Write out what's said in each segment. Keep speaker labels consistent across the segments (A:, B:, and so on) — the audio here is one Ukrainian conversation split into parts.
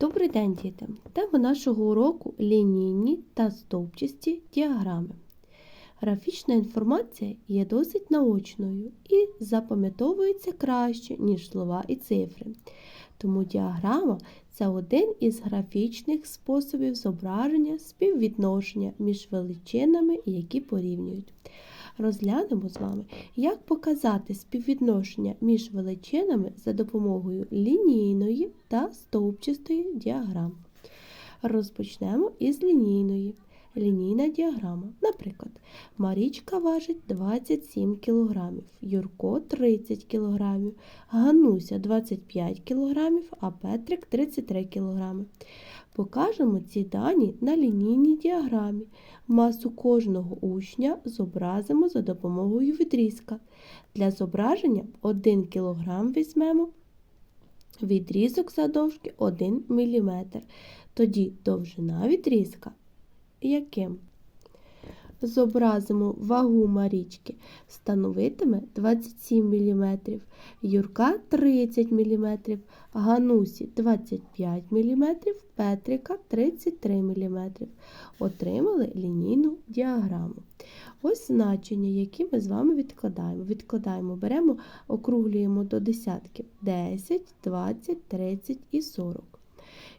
A: Добрий день, діти! Тема нашого уроку лінійні та стовпчасті діаграми. Графічна інформація є досить наочною і запам'ятовується краще, ніж слова і цифри. Тому діаграма це один із графічних способів зображення співвідношення між величинами, які порівнюють. Розглянемо з вами, як показати співвідношення між величинами за допомогою лінійної та стовпчастої діаграм. Розпочнемо із лінійної. Лінійна діаграма. Наприклад, Марічка важить 27 кг, Юрко 30 кг, Гануся 25 кг, а Петрик 33 кг. Покажемо ці дані на лінійній діаграмі. Масу кожного учня зобразимо за допомогою відрізка. Для зображення 1 кг візьмемо відрізок завдовжки 1 мм. Тоді довжина відрізка яким? Зобразимо вагу Марічки, становитиме 27 мм, Юрка 30 мм, Ганусі 25 мм, Петрика 33 мм. Отримали лінійну діаграму. Ось значення, які ми з вами відкладаємо. Відкладаємо, беремо, округлюємо до десятків 10, 20, 30 і 40.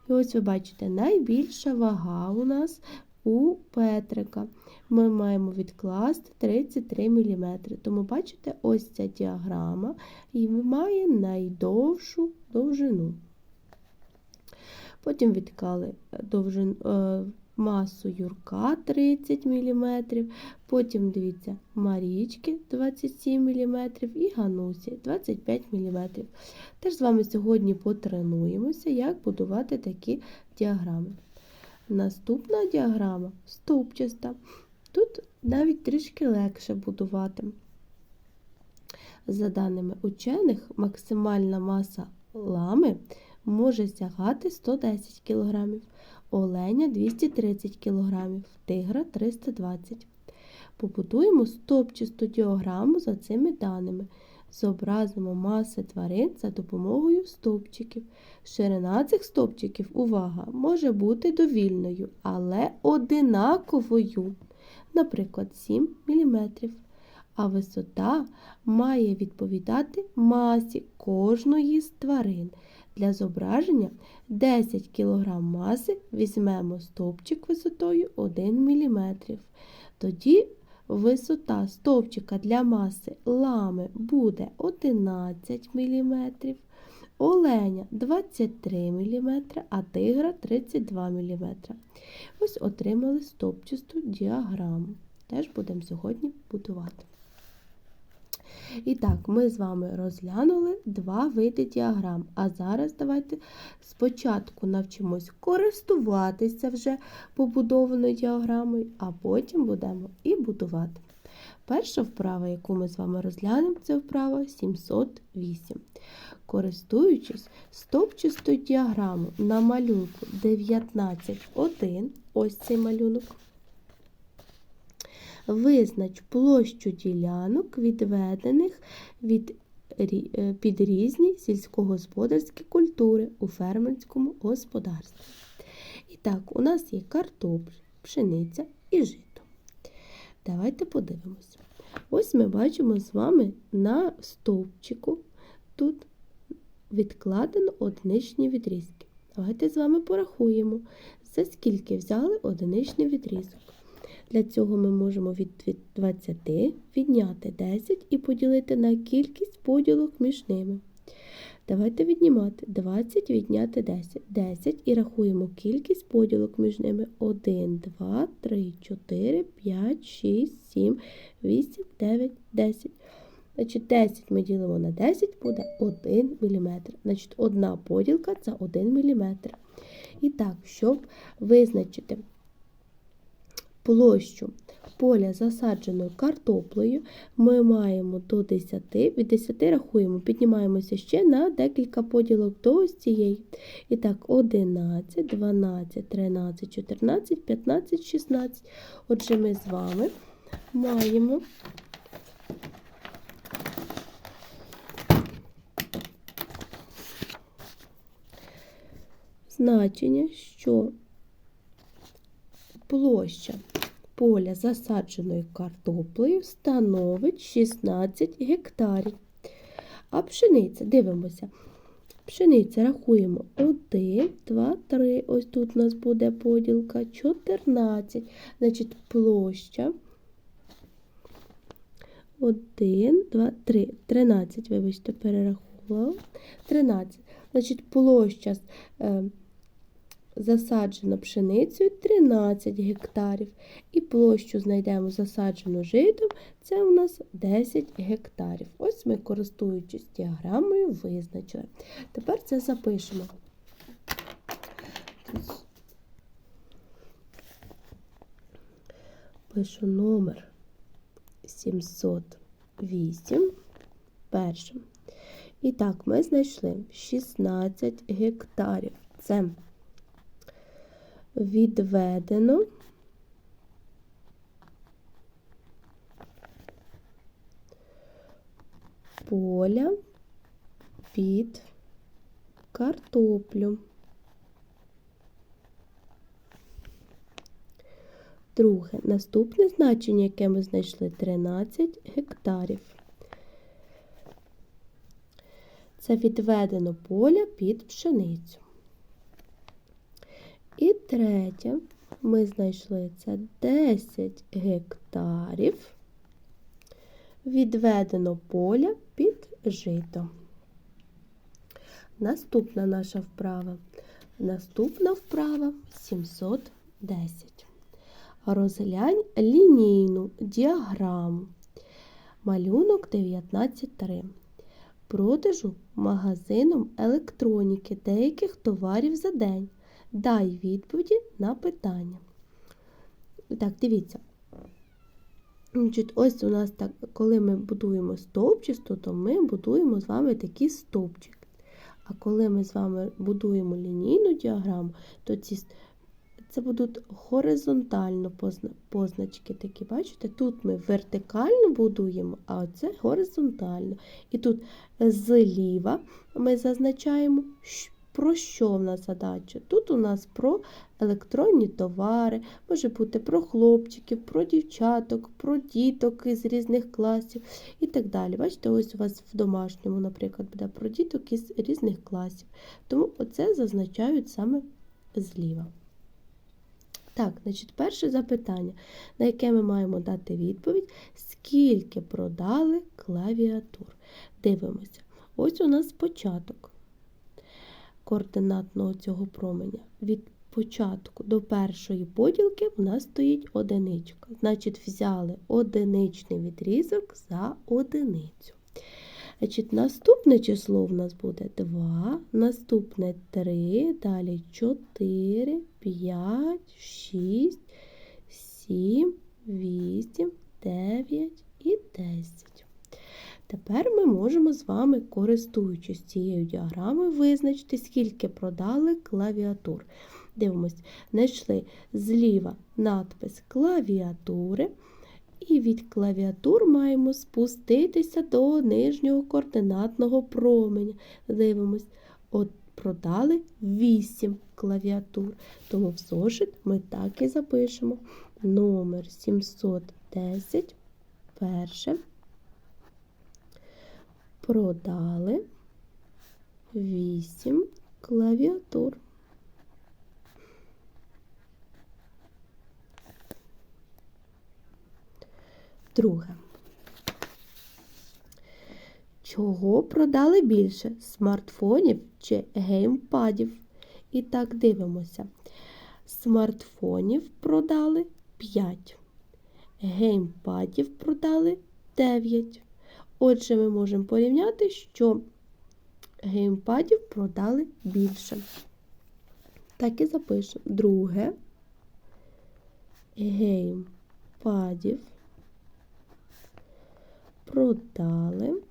A: І ось ви бачите, найбільша вага у нас у Петрика. Ми маємо відкласти 33 мм. Тому, бачите, ось ця діаграма і має найдовшу довжину. Потім відклали довжин, е, масу Юрка 30 мм, потім, дивіться, Марічки 27 мм і Ганусі 25 мм. Теж з вами сьогодні потренуємося, як будувати такі діаграми. Наступна діаграма стовпчаста. Тут навіть трішки легше будувати. За даними учених, максимальна маса лами може сягати 110 кг, оленя 230 кг, тигра 320 Побудуємо стовпчасту діаграму за цими даними. Зобразимо маси тварин за допомогою стовпчиків. Ширина цих стовпчиків, увага, може бути довільною, але одинаковою, наприклад, 7 мм. А висота має відповідати масі кожної з тварин. Для зображення 10 кг маси візьмемо стовпчик висотою 1 мм. Тоді висота стовпчика для маси лами буде 11 мм, оленя 23 мм, а тигра 32 мм. Ось отримали стовпчасту діаграму. Теж будемо сьогодні будувати. І так, ми з вами розглянули два види діаграм. А зараз давайте спочатку навчимось користуватися вже побудованою діаграмою, а потім будемо і будувати. Перша вправа, яку ми з вами розглянемо, це вправа 708. Користуючись стовпчастою діаграмою на малюнку 19.1, ось цей малюнок. Визнач площу ділянок, відведених від, е, під різні сільськогосподарські культури у фермерському господарстві. І так, у нас є картопль, пшениця і жито. Давайте подивимося. Ось ми бачимо з вами на стовпчику тут відкладено одиничні відрізки. Давайте з вами порахуємо, за скільки взяли одиничний відрізок. Для цього ми можемо від 20 відняти 10 і поділити на кількість поділок між ними. Давайте віднімати 20 відняти 10. 10 і рахуємо кількість поділок між ними 1, 2, 3, 4, 5, 6, 7, 8, 9, 10. Значить, 10 ми ділимо на 10 буде 1 мм. Значить, одна поділка це 1 мм. І так, щоб визначити площу поля засадженою картоплею ми маємо до 10, від 10 рахуємо, піднімаємося ще на декілька поділок до ось цієї. І так, 11, 12, 13, 14, 15, 16. Отже, ми з вами маємо. значення, що площа поля засадженої картоплею становить 16 гектарів. А пшениця, дивимося. Пшениця рахуємо 1, 2, 3. Ось тут у нас буде поділка 14. Значить, площа 1, 2, 3. 13, вибачте, перерахувала. 13. Значить, площа е, засаджена пшеницею 13 гектарів. І площу знайдемо засаджену житом, це у нас 10 гектарів. Ось ми, користуючись діаграмою, визначили. Тепер це запишемо. Пишу номер 708 першим. І так, ми знайшли 16 гектарів. Це відведено поля під картоплю. Друге, наступне значення, яке ми знайшли 13 гектарів. Це відведено поля під пшеницю. І третє, ми знайшли це 10 гектарів. Відведено поля під жито. Наступна наша вправа. Наступна вправа 710. Розглянь лінійну діаграму. Малюнок 19.3. Продажу магазином електроніки деяких товарів за день. Дай відповіді на питання. Так, дивіться. Ось у нас так, коли ми будуємо стовпчасту, то ми будуємо з вами такі стовпчики. А коли ми з вами будуємо лінійну діаграму, то ці це будуть горизонтально позначки такі, бачите? Тут ми вертикально будуємо, а оце горизонтально. І тут зліва ми зазначаємо, про що в нас задача? Тут у нас про електронні товари, може бути про хлопчиків, про дівчаток, про діток із різних класів і так далі. Бачите, ось у вас в домашньому, наприклад, буде про діток із різних класів. Тому оце зазначають саме зліва. Так, значить, перше запитання, на яке ми маємо дати відповідь, скільки продали клавіатур. Дивимося. Ось у нас початок координатного цього променя. Від початку до першої поділки в нас стоїть одиничка. Значить, взяли одиничний відрізок за одиницю. Значить, Наступне число в нас буде 2, наступне 3, далі 4, 5, 6, 7, 8, 9 і 10. Тепер ми можемо з вами, користуючись цією діаграмою, визначити, скільки продали клавіатур. Дивимось, знайшли зліва надпис клавіатури. І від клавіатур маємо спуститися до нижнього координатного променя. Дивимось, от продали 8 клавіатур. Тому в зошит ми так і запишемо. Номер 710, перше. Продали 8 клавіатур. Друге. Чого продали більше? Смартфонів чи геймпадів? І так дивимося. Смартфонів продали 5. Геймпадів продали 9. Отже, ми можемо порівняти, що геймпадів продали більше. Так і запишемо. Друге. Геймпадів продали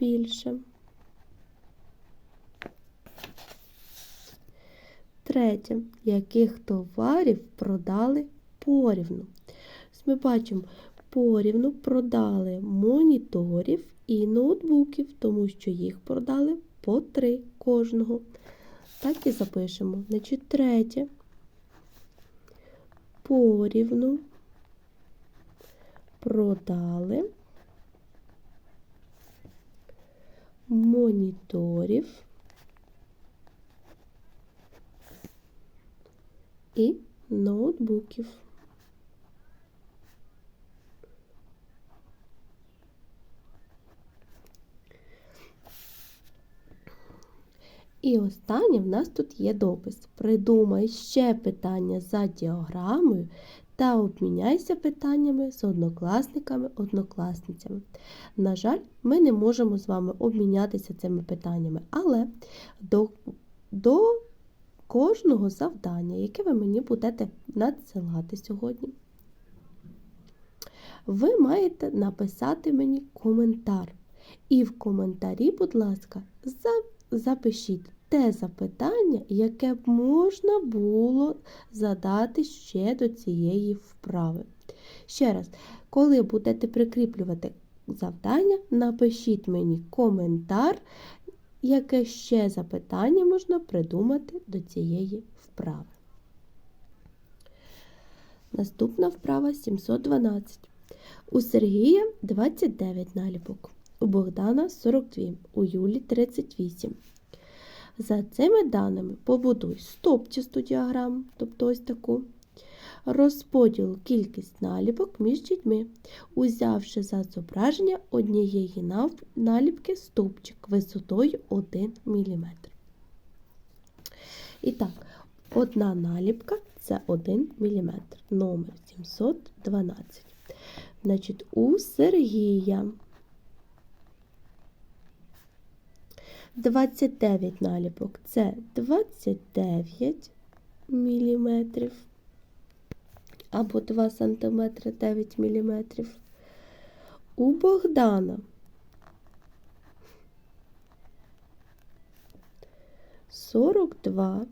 A: більше. Третє, яких товарів продали порівну. Ми бачимо, порівну продали моніторів і ноутбуків, тому що їх продали по три кожного. Так і запишемо. Значить, третє. Порівну продали моніторів і ноутбуків. І останнє в нас тут є допис. Придумай ще питання за діаграмою та обміняйся питаннями з однокласниками-однокласницями. На жаль, ми не можемо з вами обмінятися цими питаннями, але до, до кожного завдання, яке ви мені будете надсилати сьогодні, ви маєте написати мені коментар. І в коментарі, будь ласка, запишіть те запитання, яке б можна було задати ще до цієї вправи. Ще раз, коли будете прикріплювати завдання, напишіть мені коментар, яке ще запитання можна придумати до цієї вправи. Наступна вправа 712. У Сергія 29 наліпок, у Богдана 42, у Юлі 38. За цими даними побудуй стопчасту діаграму, тобто ось таку. Розподіл кількість наліпок між дітьми, узявши за зображення однієї наліпки стовпчик висотою 1 мм. І так, одна наліпка це 1 мм, номер 712. Значить, у Сергія 29 наліпок це 29 мм або 2 см 9 мм. У Богдана 42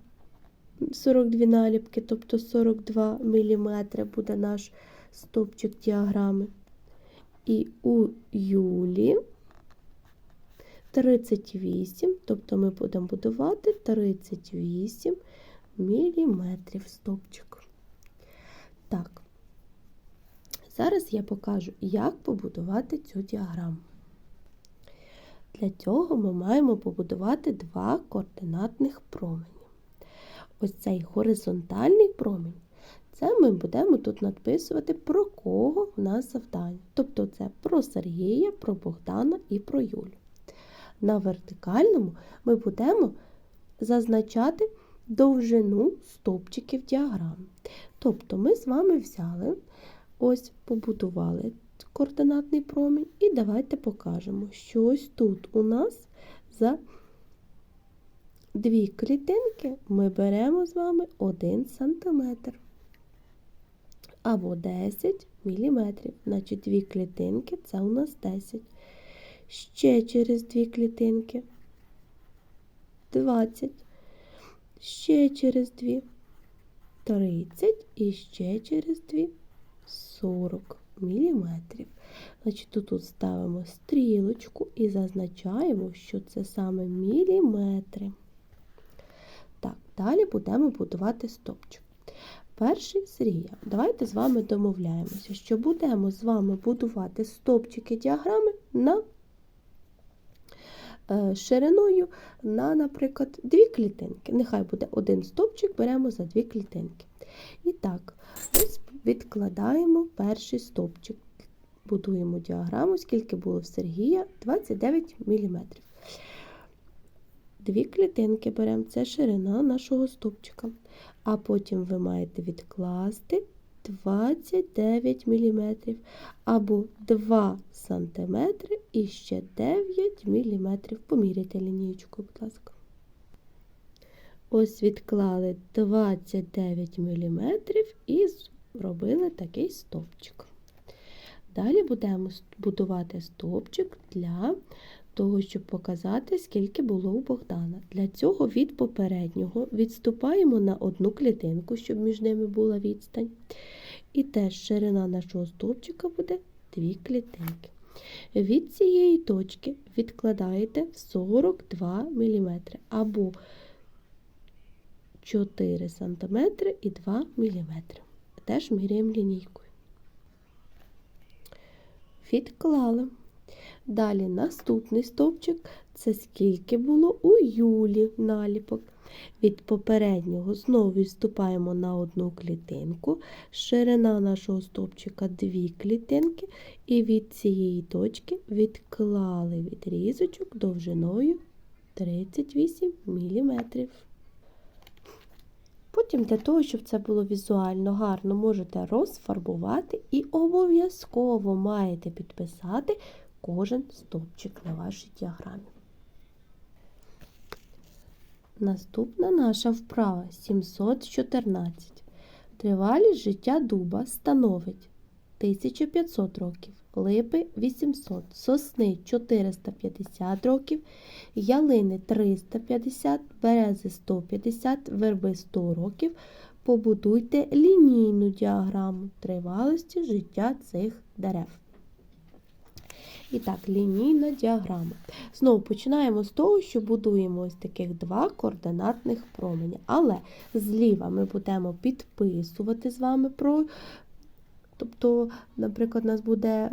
A: 42 наліпки, тобто 42 мм буде наш стовпчик діаграми. І у Юлі 38, тобто ми будемо будувати 38 мм стовпчик. Так, зараз я покажу, як побудувати цю діаграму. Для цього ми маємо побудувати два координатних промені. Ось цей горизонтальний промінь, це ми будемо тут надписувати, про кого в нас завдання. Тобто це про Сергія, про Богдана і про Юлю. На вертикальному ми будемо зазначати довжину стовпчиків діаграми. Тобто ми з вами взяли, ось побудували координатний промінь, і давайте покажемо, що ось тут у нас за дві клітинки ми беремо з вами 1 см або 10 мм. Значить, дві клітинки це у нас 10 ще через дві клітинки 20, ще через дві 30 і ще через дві 40 міліметрів. Значить, тут ставимо стрілочку і зазначаємо, що це саме міліметри. Так, далі будемо будувати стопчик. Перший Сергія. Давайте з вами домовляємося, що будемо з вами будувати стопчики діаграми на шириною на, наприклад, дві клітинки. Нехай буде один стовпчик, беремо за дві клітинки. І так, ось відкладаємо перший стовпчик. Будуємо діаграму, скільки було в Сергія 29 мм. Дві клітинки беремо, це ширина нашого стовпчика. А потім ви маєте відкласти 29 мм або 2 см і ще 9 мм. Поміряйте лінієчку, будь ласка. Ось відклали 29 мм і зробили такий стовпчик. Далі будемо будувати стовпчик для того, щоб показати, скільки було у Богдана. Для цього від попереднього відступаємо на одну клітинку, щоб між ними була відстань. І теж ширина нашого стовпчика буде дві клітинки. Від цієї точки відкладаєте 42 мм або 4 см і 2 мм. Теж міряємо лінійкою. Відклали. Далі наступний стовпчик це скільки було у Юлі наліпок. Від попереднього знову відступаємо на одну клітинку. Ширина нашого стовпчика дві клітинки, і від цієї точки відклали відрізочок довжиною 38 мм. Потім для того, щоб це було візуально гарно, можете розфарбувати і обов'язково маєте підписати кожен стовпчик на вашій діаграмі. Наступна наша вправа 714. Тривалість життя дуба становить 1500 років, липи 800, сосни 450 років, ялини 350, берези 150, верби 100 років. Побудуйте лінійну діаграму тривалості життя цих дерев. І так, лінійна діаграма. Знову починаємо з того, що будуємо ось таких два координатних променя. Але зліва ми будемо підписувати з вами про. Тобто, наприклад, у нас буде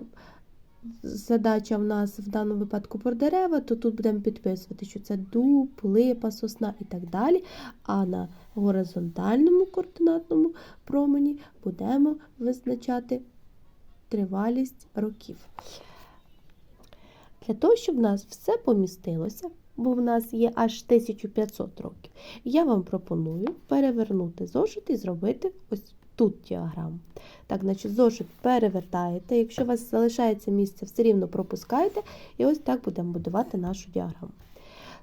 A: задача в нас в даному випадку про дерева, то тут будемо підписувати, що це дуб, липа, сосна і так далі. А на горизонтальному координатному промені будемо визначати тривалість років. Для того, щоб в нас все помістилося, бо в нас є аж 1500 років, я вам пропоную перевернути зошит і зробити ось тут діаграму. Так, значить, зошит перевертаєте. Якщо у вас залишається місце, все рівно пропускаєте, і ось так будемо будувати нашу діаграму.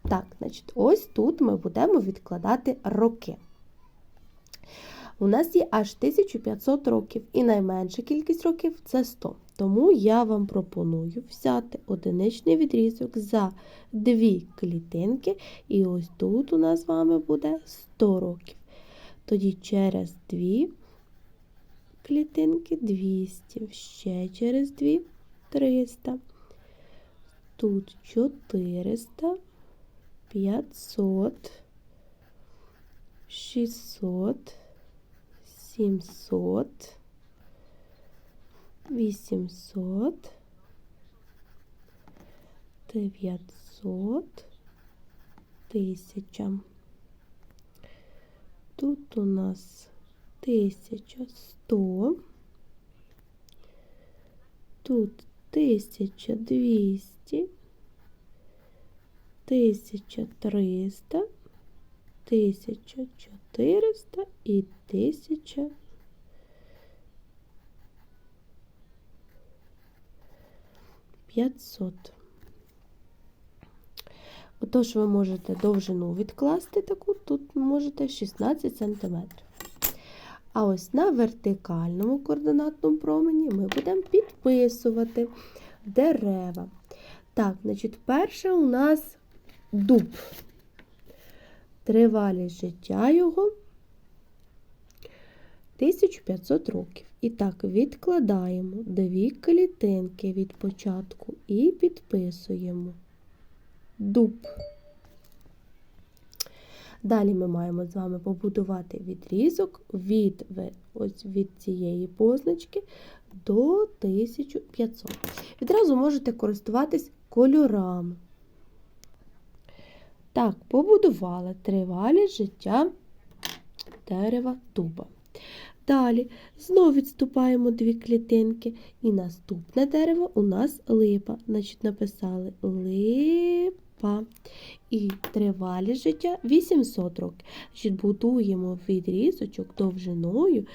A: Так, значить, ось тут ми будемо відкладати роки. У нас є аж 1500 років, і найменша кількість років це 100. Тому я вам пропоную взяти одиничний відрізок за дві клітинки, і ось тут у нас з вами буде 100 років. Тоді через дві клітинки 200, ще через дві 300. Тут 400, 500, 600, 700, 800, 900, 1000. Тут у нас 1100, тут 1200, 1300, 1400 і 1000. П'ятсот. Отож, ви можете довжину відкласти таку, тут можете 16 см. А ось на вертикальному координатному промені ми будемо підписувати дерева. Так, значить, перше у нас дуб. Тривалість життя його 1500 років. І так, відкладаємо дві клітинки від початку і підписуємо дуб. Далі ми маємо з вами побудувати відрізок від ось від цієї позначки до 1500. Відразу можете користуватись кольорами. Так, побудували тривалість життя дерева дуба. Далі знову відступаємо дві клітинки, і наступне дерево у нас липа. Значить, написали липа. І тривалість життя 800 років. Значить, будуємо відрізочок довжиною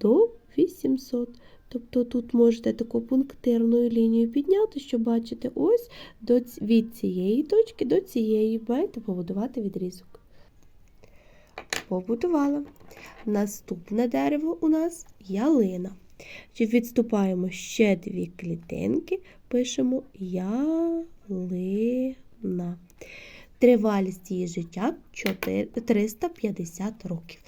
A: до 800. Тобто тут можете таку пунктирною лінію підняти, щоб бачите, ось до, від цієї точки до цієї маєте побудувати відрізок. Побудувала. Наступне дерево у нас ялина. Відступаємо ще дві клітинки, пишемо ялина. Тривалість її життя 350 років.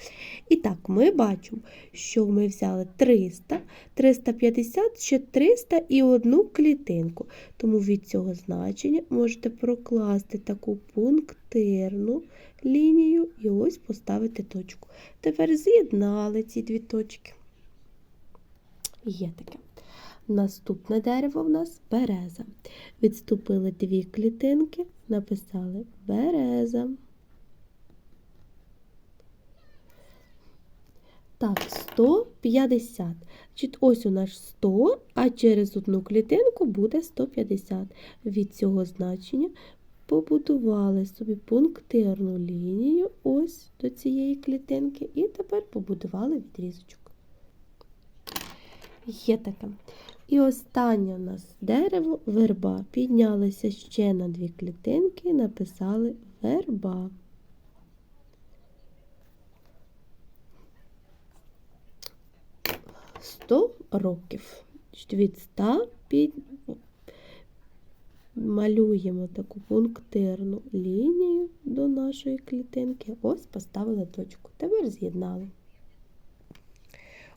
A: І так, ми бачимо, що ми взяли 300, 350, ще 300 і одну клітинку. Тому від цього значення можете прокласти таку пунктирну лінію і ось поставити точку. Тепер з'єднали ці дві точки. Є таке. Наступне дерево в нас береза. Відступили дві клітинки, написали береза. Так, 150. Значить, ось у нас 100, а через одну клітинку буде 150. Від цього значення побудували собі пунктирну лінію ось до цієї клітинки, і тепер побудували відрізочок. Є таке. І останнє у нас дерево верба. Піднялися ще на дві клітинки, написали верба. Сто років. Від 100 під... малюємо таку пунктирну лінію до нашої клітинки. Ось поставили точку. Тепер з'єднали.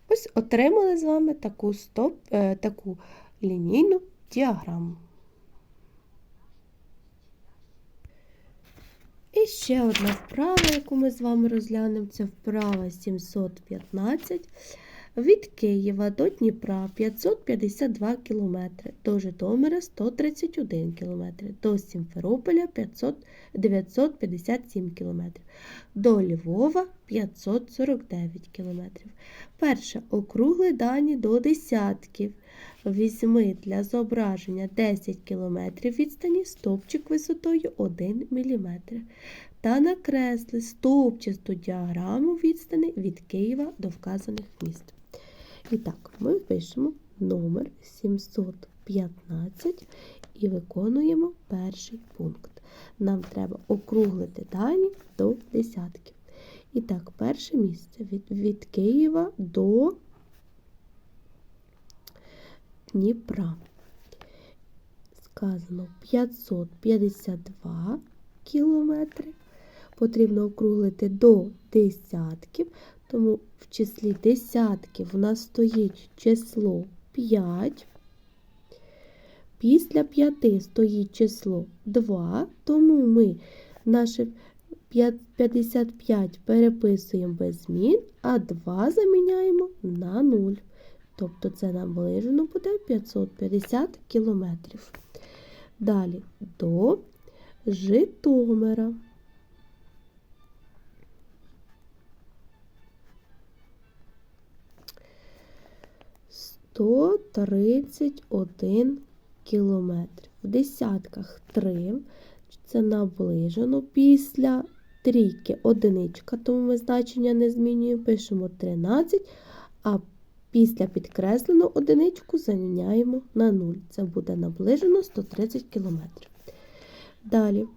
A: Ось отримали з вами таку, стоп, е, таку лінійну діаграму. І ще одна вправа, яку ми з вами розглянемо, це вправа 715. Від Києва до Дніпра 552 км, до Житомира 131 км, до Сімферополя 500, 957 км, до Львова 549 км. Перше. Округли дані до десятків. Візьми для зображення 10 км відстані стовпчик висотою 1 мм. Та накресли стовпчасту діаграму відстани від Києва до вказаних міст. І так, ми пишемо номер 715 і виконуємо перший пункт. Нам треба округлити дані до десятків. І так, перше місце від, від Києва до Дніпра. Сказано 552 кілометри. Потрібно округлити до десятків, тому в числі десятків в нас стоїть число 5. Після 5 стоїть число 2, тому ми наше 55 переписуємо без змін, а 2 заміняємо на 0. Тобто це наближено буде 550 кілометрів. Далі до Житомира. Сто тридцять один кілометр. В десятках 3. Це наближено після трійки одиничка, тому ми значення не змінюємо, пишемо 13, а після підкреслену одиничку заміняємо на 0. Це буде наближено 130 км. Далі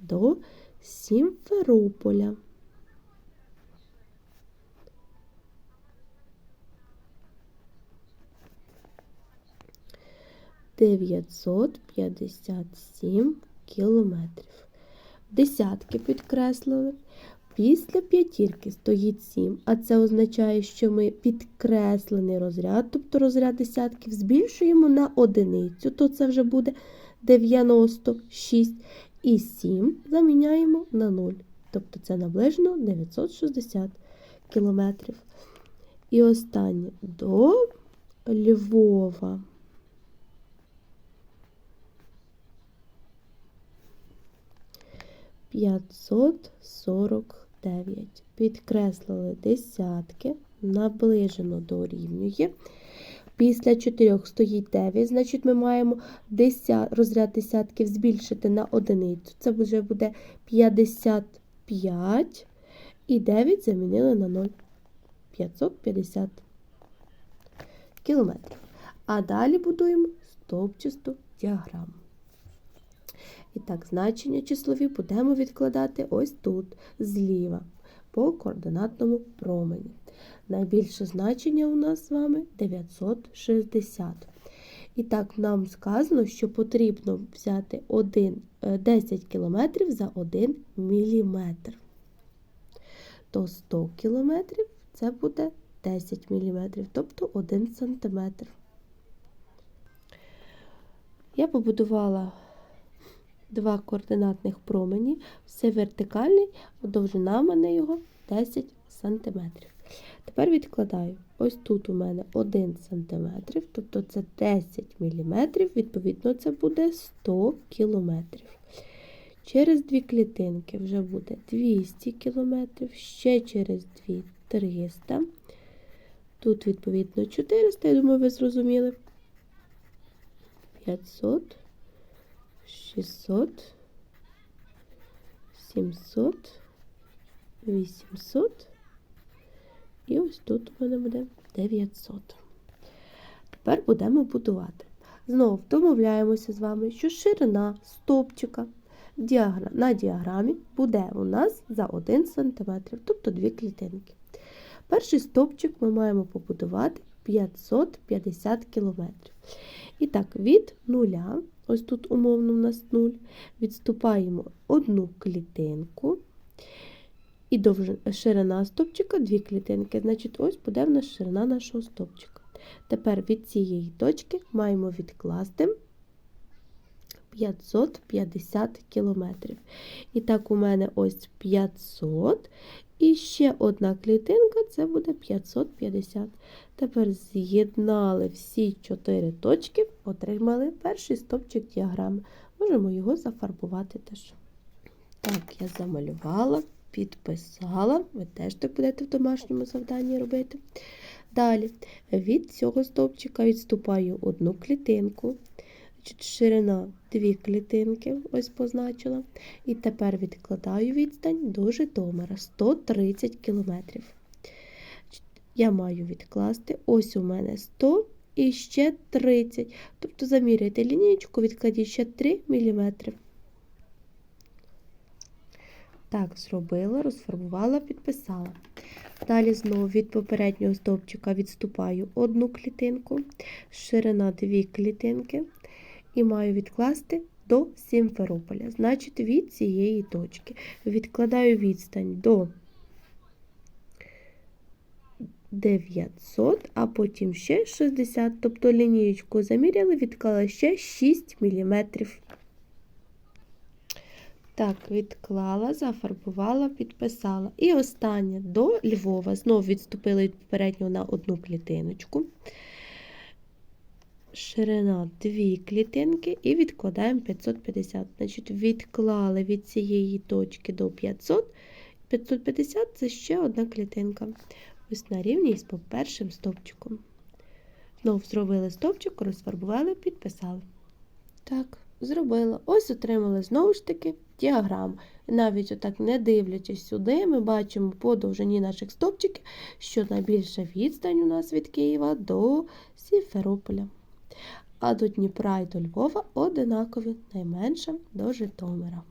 A: до Сімферополя. Дев'ятсот п'ятдесят сім кілометрів. Десятки підкреслили. Після п'ятірки стоїть 7, а це означає, що ми підкреслений розряд, тобто розряд десятків, збільшуємо на одиницю, то це вже буде 96. І 7 заміняємо на 0. Тобто це наближено 960 кілометрів. І останнє до Львова. П'ятсот сорок дев'ять. Підкреслили десятки, наближено дорівнює. Після 4 стоїть 9, значить ми маємо 10, розряд десятків збільшити на одиницю. Це вже буде 55 і 9 замінили на 0. 550 кілометрів. А далі будуємо стовпчасту діаграму. І так, значення числові будемо відкладати ось тут, зліва, по координатному промені. Найбільше значення у нас з вами 960. І так, нам сказано, що потрібно взяти 1, е, 10 км за 1 мм. То 100 км це буде 10 мм, тобто 1 см. Я побудувала два координатних промені, все вертикальний, довжина в мене його 10 см. Тепер відкладаю. Ось тут у мене 1 см, тобто це 10 мм, відповідно, це буде 100 км. Через дві клітинки вже буде 200 км, ще через дві 300. Тут, відповідно, 400, я думаю, ви зрозуміли. 500, 600, 700, 800. І ось тут у мене буде 900. Тепер будемо будувати. Знову домовляємося з вами, що ширина стовпчика на діаграмі буде у нас за 1 см, тобто 2 клітинки. Перший стовпчик ми маємо побудувати 550 км. І так, від нуля, ось тут умовно у нас 0, відступаємо одну клітинку. І довжина, ширина стовпчика дві клітинки. Значить, ось буде в нас ширина нашого стовпчика. Тепер від цієї точки маємо відкласти 550 кілометрів. І так, у мене ось 500. І ще одна клітинка це буде 550. Тепер з'єднали всі чотири точки, отримали перший стовпчик діаграми. Можемо його зафарбувати теж. Так, я замалювала підписала. Ви теж так будете в домашньому завданні робити. Далі, від цього стовпчика відступаю одну клітинку. Ширина дві клітинки, ось позначила. І тепер відкладаю відстань до Житомира 130 км. Я маю відкласти ось у мене 100 і ще 30. Тобто заміряйте лінієчку, відкладіть ще 3 мм. Так, зробила, розфарбувала, підписала. Далі знову від попереднього стовпчика відступаю одну клітинку, ширина дві клітинки, і маю відкласти до Сімферополя. Значить, від цієї точки. Відкладаю відстань до 900, а потім ще 60, тобто лінієчку заміряли, відклала ще 6 мм. Так, відклала, зафарбувала, підписала. І останнє до Львова. Знову відступили від попереднього на одну клітиночку. Ширина дві клітинки і відкладаємо 550. Значить, відклали від цієї точки до 500. 550 це ще одна клітинка. Ось на рівні з першим стовпчиком. Знову зробили стовпчик, розфарбували, підписали. Так, зробила. Ось отримали знову ж таки діаграму. Навіть отак, не дивлячись сюди, ми бачимо по довжині наших стовпчиків, що найбільша відстань у нас від Києва до Сімферополя. А до Дніпра і до Львова одинакові, найменше до Житомира.